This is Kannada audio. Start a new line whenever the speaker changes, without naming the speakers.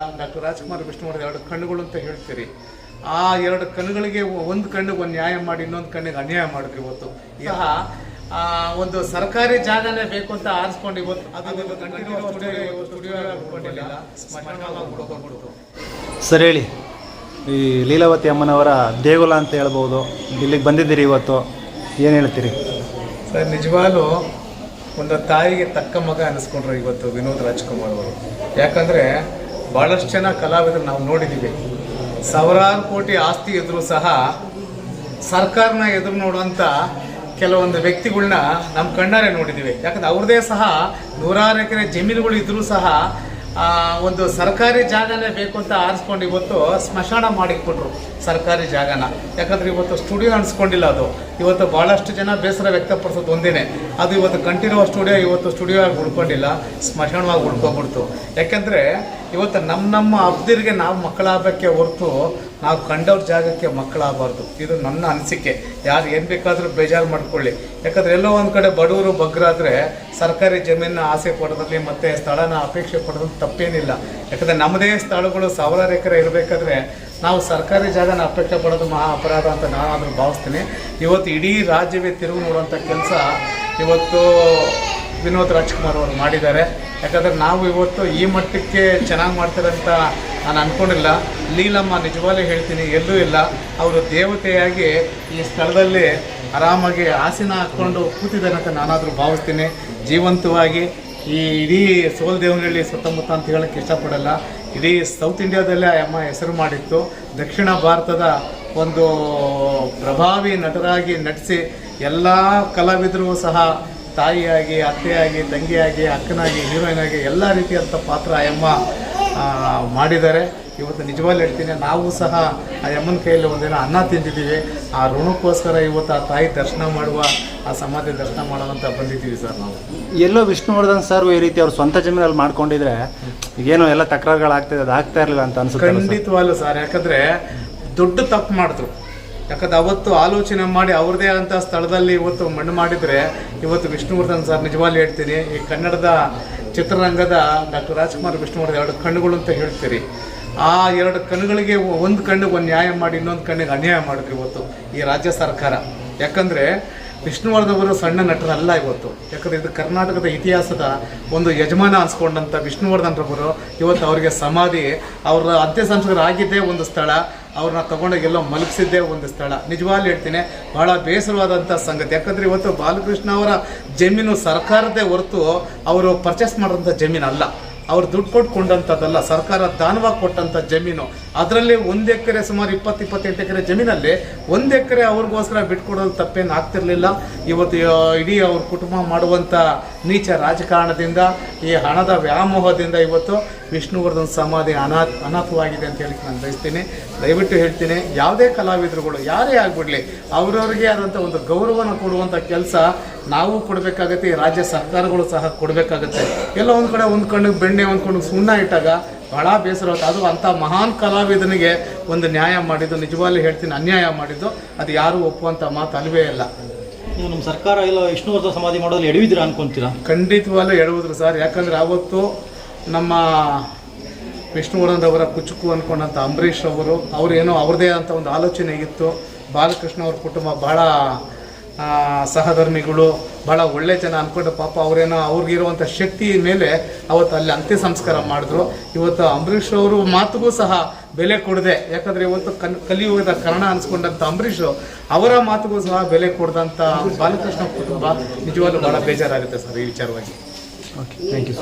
ಡಾಕ್ಟರ್ ರಾಜ್ಕುಮಾರ್ ವಿಷ್ಣುವರ್ಧನ್ ಎರಡು ಕಣ್ಣುಗಳು ಅಂತ ಹೇಳ್ತೀರಿ. ಆ ಎರಡು ಕಣ್ಣುಗಳಿಗೆ ಒಂದು ಕಣ್ಣಿಗೆ ಒಂದು ನ್ಯಾಯ ಮಾಡಿ ಇನ್ನೊಂದು ಕಣ್ಣಿಗೆ ಅನ್ಯಾಯ ಮಾಡಿದ್ರಿ ಇವತ್ತು. ಸಹ ಆ, ಒಂದು ಸರ್ಕಾರಿ ಜಾಗನೇ ಬೇಕು ಅಂತ ಆರಿಸ್ಕೊಂಡು ಇವತ್ತು ಅದು ಸ್ಟುಡಿಯೋ
ಸರ್ ಹೇಳಿ. ಈ ಲೀಲಾವತಿ ಅಮ್ಮನವರ ದೇಗುಲ ಅಂತ ಹೇಳ್ಬೋದು. ಇಲ್ಲಿಗೆ ಬಂದಿದ್ದೀರಿ ಇವತ್ತು. ಏನು ಹೇಳ್ತೀರಿ?
ಸರ್ ನಿಜವಾಗ್ಲು ಒಂದು ತಾಯಿಗೆ ತಕ್ಕ ಮಗ ಅನಿಸ್ಕೊಂಡ್ರು ಇವತ್ತು ವಿನೋದ್ ರಾಜ್ಕುಮಾರ್ ಅವರು. ಯಾಕಂದ್ರೆ ಬಹಳಷ್ಟು ಜನ ಕಲಾವಿದರು ನಾವು ನೋಡಿದ್ದೀವಿ ಸಾವಿರಾರು ಕೋಟಿ ಆಸ್ತಿ ಇದ್ರೂ ಸಹ ಸರ್ಕಾರನ ಎದುರು ನೋಡುವಂಥ ಕೆಲವೊಂದು ವ್ಯಕ್ತಿಗಳನ್ನ ನಮ್ಮ ಕಣ್ಣಾರೆ ನೋಡಿದ್ದೀವಿ ಯಾಕಂದ್ರೆ ಅವ್ರದ್ದೇ ಸಹ ನೂರಾರು ಎಕರೆ ಜಮೀನುಗಳು ಇದ್ರೂ ಸಹ ಒಂದು ಸರ್ಕಾರಿ ಜಾಗನೇ ಬೇಕು ಅಂತ ಆರಿಸ್ಕೊಂಡು ಇವತ್ತು ಸ್ಮಶಾನ ಮಾಡಿಕೊಟ್ರು ಸರ್ಕಾರಿ ಜಾಗನ. ಯಾಕಂದ್ರೆ ಇವತ್ತು ಸ್ಟುಡಿಯೋ ಅನ್ಸ್ಕೊಂಡಿಲ್ಲ ಅದು. ಇವತ್ತು ಭಾಳಷ್ಟು ಜನ ಬೇಸರ ವ್ಯಕ್ತಪಡಿಸೋದು ಒಂದೇ ಅದು ಇವತ್ತು ಕಂಟಿನ್ಯೂ ಸ್ಟುಡಿಯೋ, ಇವತ್ತು ಸ್ಟುಡಿಯೋ ಆಗಿ ಉಳ್ಕೊಂಡಿಲ್ಲ, ಸ್ಮಶಾನವಾಗಿ ಉಳ್ಕೊಬಿಡ್ತು ಯಾಕಂದ್ರೆ ಇವತ್ತು ನಮ್ಮ ನಮ್ಮ ಅಬ್ದಿರಿಗೆ ನಾವು ಮಕ್ಕಳಾಗಬೇಕೆ ಹೊರತು ನಾವು ಕಂಡವ್ರ ಜಾಗಕ್ಕೆ ಮಕ್ಕಳಾಗಬಾರ್ದು. ಇದು ನನ್ನ ಅನಿಸಿಕೆ. ಯಾರು ಏನು ಬೇಕಾದರೂ ಬೇಜಾರು ಮಾಡ್ಕೊಳ್ಳಿ. ಯಾಕಂದ್ರೆ ಎಲ್ಲೋ ಒಂದು ಕಡೆ ಬಡವರು ಬಗ್ಗರಾದರೆ ಸರ್ಕಾರಿ ಜಮೀನನ್ನ ಆಸೆ ಪಡೋದ್ರಲ್ಲಿ ಮತ್ತು ಸ್ಥಳನ ಅಪೇಕ್ಷೆ ಪಡೋದ್ರಲ್ಲಿ ತಪ್ಪೇನಿಲ್ಲ. ಯಾಕಂದರೆ ನಮ್ಮದೇ ಸ್ಥಳಗಳು ಸಾವಿರಾರು ಎಕರೆ ಇರಬೇಕಾದ್ರೆ ನಾವು ಸರ್ಕಾರಿ ಜಾಗನ ಅಪೇಕ್ಷೆ ಪಡೋದು ಮಹಾ ಅಪರಾಧ ಅಂತ ನಾನಾದರೂ ಭಾವಿಸ್ತೀನಿ. ಇವತ್ತು ಇಡೀ ರಾಜ್ಯವೇ ತಿರುಗಿ ನೋಡುವಂಥ ಕೆಲಸ ಇವತ್ತು ವಿನೋದ್ ರಾಜ್ಕುಮಾರ್ ಅವರು ಮಾಡಿದ್ದಾರೆ. ಯಾಕಂದರೆ ನಾವು ಇವತ್ತು ಈ ಮಟ್ಟಕ್ಕೆ ಚೆನ್ನಾಗಿ ಮಾಡ್ತಾರೆ ಅಂತ ನಾನು ಅಂದ್ಕೊಂಡಿಲ್ಲ ಲೀಲಮ್ಮ ನಿಜವಾಗ್ಲೂ ಹೇಳ್ತೀನಿ, ಎಲ್ಲೂ ಇಲ್ಲ. ಅವರು ದೇವತೆಯಾಗಿ ಈ ಸ್ಥಳದಲ್ಲಿ ಆರಾಮಾಗಿ ಆಸನ ಹಾಕ್ಕೊಂಡು ಕೂತಿದ್ದಾರೆ ಅಂತ ನಾನಾದರೂ ಭಾವಿಸ್ತೀನಿ. ಜೀವಂತವಾಗಿ ಈ ಇಡೀ ಸೋಲ್ ದೇವನಹಳ್ಳಿ ಸುತ್ತಮುತ್ತ ಅಂತ ಹೇಳೋಕ್ಕೆ ಇಷ್ಟಪಡಲ್ಲ. ಇಡೀ ಸೌತ್ ಇಂಡಿಯಾದಲ್ಲೇ ಅಮ್ಮ ಹೆಸರು ಮಾಡಿತ್ತು. ದಕ್ಷಿಣ ಭಾರತದ ಒಂದು ಪ್ರಭಾವಿ ನಟರಾಗಿ ನಟಿಸಿ ಎಲ್ಲ ಕಲಾವಿದರು ಸಹ ತಾಯಿಯಾಗಿ ಅತ್ತೆಯಾಗಿ ತಂಗಿಯಾಗಿ ಅಕ್ಕನಾಗಿ ಹೀರೋಯಿನ್ ಆಗಿ ಎಲ್ಲ ರೀತಿಯಂಥ ಪಾತ್ರ ಆಯಮ್ಮ ಮಾಡಿದ್ದಾರೆ. ಇವತ್ತು ನಿಜವಾಗ್ಲೂ ಹೇಳ್ತೀನಿ ನಾವು ಸಹ ಆ ಅಮ್ಮನ ಕೈಯಲ್ಲಿ ಒಂದಿನ ಅನ್ನ ತಿಂದಿದ್ದೀವಿ. ಆ ಋಣಕ್ಕೋಸ್ಕರ ಇವತ್ತು ಆ ತಾಯಿ ದರ್ಶನ ಮಾಡುವ ಆ ಸಮಾಧಿ ದರ್ಶನ ಮಾಡುವಂತ ಬಂದಿದ್ದೀವಿ ಸರ್ ನಾವು.
ಎಲ್ಲೋ ವಿಷ್ಣುವರ್ಧನ್ ಸರ್ ಈ ರೀತಿ ಅವ್ರ ಸ್ವಂತ ಜಮೀನಲ್ಲಿ ಮಾಡ್ಕೊಂಡಿದ್ರೆ ಏನೋ ಎಲ್ಲ ತಕರಾರುಗಳಾಗ್ತಿದೆ ಅದು ಆಗ್ತಾ ಇರಲಿಲ್ಲ ಅಂತ ಅನ್ಸುತ್ತೆ
ಖಂಡಿತವಾಗ್ಲೂ ಸರ್ ಯಾಕಂದ್ರೆ ದೊಡ್ಡ ತಪ್ಪು ಮಾಡಿದ್ರು. ಯಾಕಂದ್ರೆ ಅವತ್ತು ಆಲೋಚನೆ ಮಾಡಿ ಅವ್ರದೇ ಅಂತ ಸ್ಥಳದಲ್ಲಿ ಇವತ್ತು ಮಣ್ಣು ಮಾಡಿದ್ರೆ ಇವತ್ತು ವಿಷ್ಣುವರ್ಧನ್ ಸರ್ ನಿಜವಾಗ್ಲೂ ಹೇಳ್ತೀನಿ, ಈ ಕನ್ನಡದ ಚಿತ್ರರಂಗದ ಡಾಕ್ಟರ್ ರಾಜ್ಕುಮಾರ್ ವಿಷ್ಣುವರ್ಧನ್ ಎರಡು ಕಣ್ಣುಗಳು ಅಂತ ಹೇಳ್ತೀರಿ. ಆ ಎರಡು ಕಣ್ಣುಗಳಿಗೆ ಒಂದು ಕಣ್ಣಿಗೆ ಒಂದು ನ್ಯಾಯ ಮಾಡಿ, ಇನ್ನೊಂದು ಕಣ್ಣಿಗೆ ಅನ್ಯಾಯ ಮಾಡಿದ್ರು ಇವತ್ತು ಈ ರಾಜ್ಯ ಸರ್ಕಾರ. ಯಾಕಂದ್ರೆ ವಿಷ್ಣುವರ್ಧನ್ ಅವರು ಸಣ್ಣ ನಟರಲ್ಲ ಇವತ್ತು. ಯಾಕಂದ್ರೆ ಇದು ಕರ್ನಾಟಕದ ಇತಿಹಾಸದ ಒಂದು ಯಜಮಾನ ಅನ್ಸ್ಕೊಂಡಂಥ ವಿಷ್ಣುವರ್ಧನ್ ರವರು ಇವತ್ತು ಅವರಿಗೆ ಸಮಾಧಿ, ಅವರ ಅಂತ್ಯ ಸಂಸ್ಕಾರ ಆಗಿದ್ದೇ ಒಂದು ಸ್ಥಳ. ಅವ್ರನ್ನ ಎಲ್ಲೋ ಮಲಗಿಸಿದ್ದೇ ಒಂದು ಸ್ಥಳ. ನಿಜವಾಗ್ಲೂ ಹೇಳ್ತೀನಿ, ಬಹಳ ಬೇಸರವಾದಂಥ ಸಂಗತಿ. ಯಾಕಂದರೆ ಇವತ್ತು ಬಾಲಕೃಷ್ಣ ಅವರ ಜಮೀನು ಸರ್ಕಾರದೇ ಹೊರತು ಅವರು ಪರ್ಚೇಸ್ ಮಾಡೋಂಥ ಜಮೀನು ಅಲ್ಲ ಅವ್ರು ದುಡ್ಡು ಕೊಟ್ಟು ಕೊಂಡಂಥದ್ದಲ್ಲ ಸರ್ಕಾರ ದಾನವಾಗಿ ಕೊಟ್ಟಂಥ ಜಮೀನು. ಅದರಲ್ಲಿ ಒಂದು ಎಕರೆ ಸುಮಾರು ಇಪ್ಪತ್ತು, ಇಪ್ಪತ್ತೆಂಟು ಎಕರೆ ಜಮೀನಲ್ಲಿ ಒಂದು ಎಕರೆ ಅವ್ರಿಗೋಸ್ಕರ ಬಿಟ್ಕೊಡೋದು ತಪ್ಪೇನು ಆಗ್ತಿರ್ಲಿಲ್ಲ. ಇವತ್ತು ಇಡೀ ಅವ್ರ ಕುಟುಂಬ ಮಾಡುವಂಥ ನೀಚ ರಾಜಕಾರಣದಿಂದ, ಈ ಹಣದ ವ್ಯಾಮೋಹದಿಂದ ಇವತ್ತು ವಿಷ್ಣುವರ್ಧನ್ ಸಮಾಧಿ ಅನಾಥ, ಅನಾಥವಾಗಿದೆ ಅಂತ ಹೇಳಿ ನಾನು ಬಯಸ್ತೀನಿ. ದಯವಿಟ್ಟು ಹೇಳ್ತೀನಿ, ಯಾವುದೇ ಕಲಾವಿದರುಗಳು, ಯಾರೇ ಆಗ್ಬಿಡ್ಲಿ, ಅವರವ್ರಿಗೆ ಆದಂಥ ಒಂದು ಗೌರವನ ಕೊಡುವಂಥ ಕೆಲಸ ನಾವು ಕೊಡಬೇಕಾಗತ್ತೆ ಈ ರಾಜ್ಯ ಸರ್ಕಾರಗಳು ಸಹ ಕೊಡಬೇಕಾಗತ್ತೆ. ಎಲ್ಲ ಒಂದು ಕಡೆ ಒಂದು ಕಣ್ಣಿಗೆ ಬೆಣ್ಣೆ ಒಂದು ಕಣ್ಣಿಗೆ ಸುಣ್ಣ ಇಟ್ಟಾಗ ಬಹಳ ಬೇಸರ ಆಯ್ತು ಅದು ಅಂಥ ಮಹಾನ್ ಕಲಾವಿದನಿಗೆ ಒಂದು ನ್ಯಾಯ ಮಾಡಿದ್ದು ನಿಜವಾಗ್ಲೂ ಹೇಳ್ತೀನಿ ಅನ್ಯಾಯ ಮಾಡಿದ್ದು ಅದು ಯಾರೂ ಒಪ್ಪುವಂಥ ಮಾತು ಅಲ್ವೇ ಇಲ್ಲ.
ನೀವು ನಮ್ಮ ಸರ್ಕಾರ ಎಲ್ಲ ವರ್ಷ ಸಮಾಧಿ ಮಾಡೋದು ಎಡವಿದ್ದೀರಾ ಅನ್ಕೊಂತೀರಾ?
ಖಂಡಿತವಾಗ್ಲೂ ಎಡವಿದ್ರು ಸರ್. ಯಾಕಂದ್ರೆ ಅವತ್ತು ನಮ್ಮ ವಿಷ್ಣುವರ್ಧನ್ ಅವರ ಕುಚುಕು ಅನ್ಕೊಂಡಂಥ ಅಂಬರೀಷ್ ಅವರು ಅವರೇನೋ ಅವ್ರದ್ದೇ ಆದಂಥ ಒಂದು ಆಲೋಚನೆ ಇತ್ತು. ಬಾಲಕೃಷ್ಣ ಅವ್ರ ಕುಟುಂಬ ಬಹಳ ಆ, ಸಹಧರ್ಮಿಗಳು ಭಾಳ ಒಳ್ಳೆ ಜನ ಅನ್ಕೊಂಡು ಪಾಪ ಅವರೇನೋ ಅವ್ರಿಗಿರುವಂಥ ಶಕ್ತಿ ಮೇಲೆ ಅವತ್ತು ಅಲ್ಲಿ ಅಂತ್ಯ ಸಂಸ್ಕಾರ ಮಾಡಿದ್ರು. ಇವತ್ತು ಅಂಬರೀಷ್ ಅವರು ಮಾತುಗೂ ಸಹ ಬೆಲೆ ಕೊಡದೆ. ಯಾಕಂದರೆ ಇವತ್ತು ಕನ್, ಕಲಿಯುಗದ ಕನ್ನಡ ಅನ್ಸ್ಕೊಂಡಂಥ ಅಂಬರೀಷ್ ಅವರ ಮಾತುಗೂ ಸಹ ಬೆಲೆ ಕೊಡ್ದಂಥ ಬಾಲಕೃಷ್ಣ ಕುಟುಂಬ ನಿಜವಾಗ್ಲೂ ಭಾಳ ಬೇಜಾರಾಗುತ್ತೆ ಸರ್ ಈ ವಿಚಾರವಾಗಿ.
Okay thank you